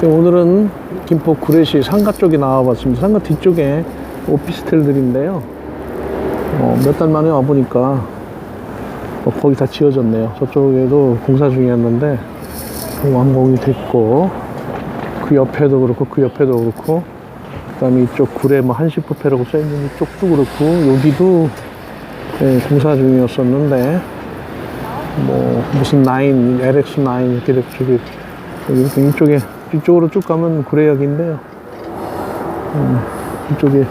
네, 오늘은 김포 구례시 상가 쪽에 나와봤습니다. 상가 뒤쪽에 오피스텔들인데요. 어, 몇 달 만에 와보니까 어, 거의 다 지어졌네요. 저쪽에도 공사 중이었는데 완공이 됐고 그 옆에도 그렇고 그 옆에도 그렇고 그다음에 이쪽 구례 뭐 한시부페라고 써있는 이쪽도 그렇고 여기도 예, 공사 중이었었는데 뭐 무슨 라인 LX 라인 이렇게 저기 이렇게 이쪽에 이쪽으로 쭉 가면 구례역인데요. 음, 이쪽에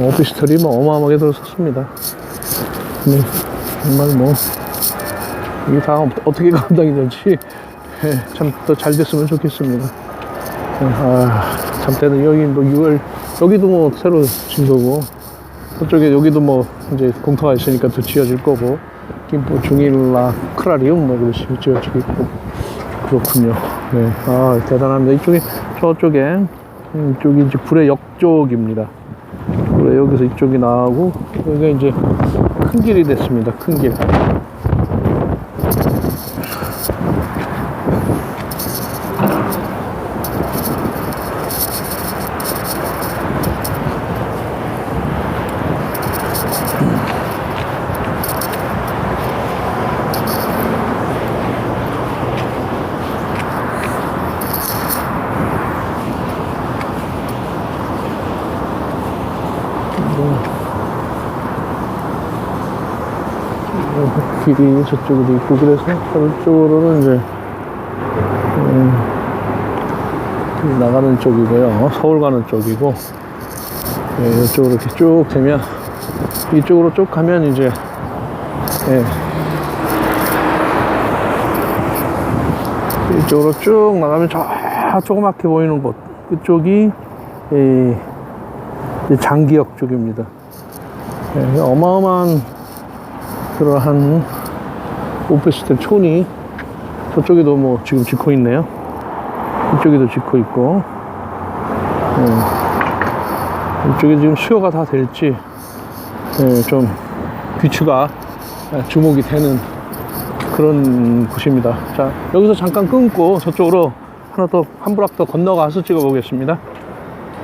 오피스텔이 뭐 어마어마하게 들어섰습니다. 근데 정말 뭐 이게 다 어떻게 감당이 될지 예, 참더 잘 됐으면 좋겠습니다. 예, 아, 참 때는 여기 뭐 6월 여기도 뭐 새로 진 거고 그쪽에 여기도 뭐 이제 공터가 있으니까 더 지어질 거고 김포 중일라 크라리움 뭐 그렇게 지어지고 있고 그렇군요. 네, 아 대단합니다. 이쪽에 저쪽에 음, 이쪽이 이제 구례역 쪽입니다. 구례역에서 이쪽이 나오고 여기가 이제 큰 길이 됐습니다. 큰 길. 길이 저쪽에도 있고 그래서 저쪽으로는 이제 음, 그 나가는 쪽이고요. 서울 가는 쪽이고. 예, 이쪽으로 이렇게 쭉 되면 이쪽으로 쭉 가면 이제 예, 이쪽으로 쭉 나가면 저 조그맣게 보이는 곳. 그쪽이 예, 장기역 쪽입니다 예, 어마어마한 그러한 오피스텔 촌이 저쪽에도 뭐 지금 짓고 있네요. 이쪽에도 짓고 있고, 예. 이쪽에 지금 수요가 다 될지, 예, 좀 귀추가 주목이 되는 그런 곳입니다. 자, 여기서 잠깐 끊고 저쪽으로 하나 더, 한 브락 더 건너가서 찍어 보겠습니다.